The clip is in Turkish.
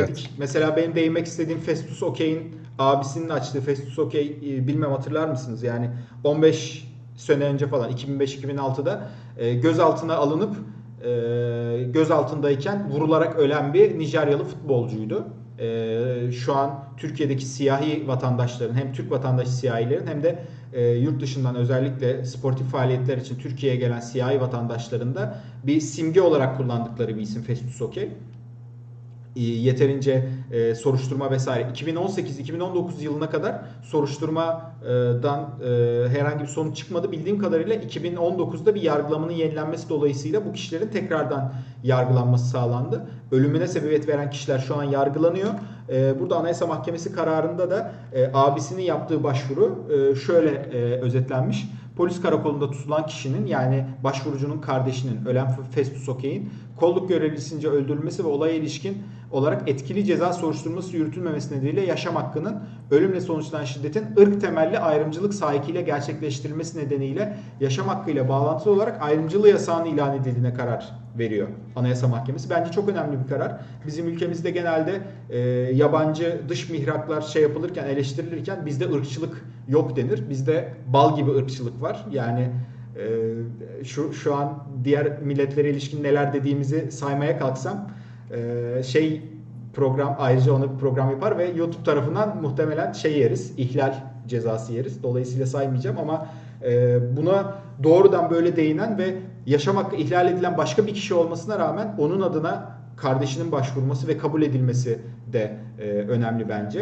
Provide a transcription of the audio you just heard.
görmedik. Mesela benim değinmek istediğim Festus Okey'in abisinin açtığı Festus Okey e, bilmem hatırlar mısınız? Yani 15 sene önce falan 2005-2006'da e, gözaltına alınıp e, gözaltındayken vurularak ölen bir Nijeryalı futbolcuydu. Şu an Türkiye'deki siyahi vatandaşların hem Türk vatandaşı siyahilerin hem de e, yurt dışından özellikle sportif faaliyetler için Türkiye'ye gelen siyahi vatandaşların da bir simge olarak kullandıkları bir isim Festus Okey yeterince e, soruşturma vesaire 2018-2019 yılına kadar soruşturmadan e, herhangi bir sonuç çıkmadı. Bildiğim kadarıyla 2019'da bir yargılamanın yenilenmesi dolayısıyla bu kişilerin tekrardan yargılanması sağlandı. Ölümüne sebebiyet veren kişiler şu an yargılanıyor. E, burada Anayasa Mahkemesi kararında da e, abisinin yaptığı başvuru e, şöyle e, özetlenmiş. Polis karakolunda tutulan kişinin yani başvurucunun kardeşinin ölen Festus Okey'in kolluk görevlisince öldürülmesi ve olaya ilişkin olarak etkili ceza soruşturması yürütülmemesi nedeniyle yaşam hakkının ölümle sonuçlanan şiddetin ırk temelli ayrımcılık sahikiyle gerçekleştirilmesi nedeniyle yaşam hakkıyla bağlantılı olarak ayrımcılığı yasağını ilan edildiğine karar veriyor Anayasa Mahkemesi. Bence çok önemli bir karar. Bizim ülkemizde genelde e, yabancı dış mihraklar şey yapılırken eleştirilirken bizde ırkçılık yok denir. Bizde bal gibi ırkçılık var. Yani e, şu şu an diğer milletlere ilişkin neler dediğimizi saymaya kalksam e, şey program ayrıca ona bir program yapar ve YouTube tarafından muhtemelen şey yeriz, ihlal cezası yeriz. Dolayısıyla saymayacağım ama e, buna doğrudan böyle değinen ve yaşam hakkı ihlal edilen başka bir kişi olmasına rağmen onun adına kardeşinin başvurması ve kabul edilmesi de e, önemli bence.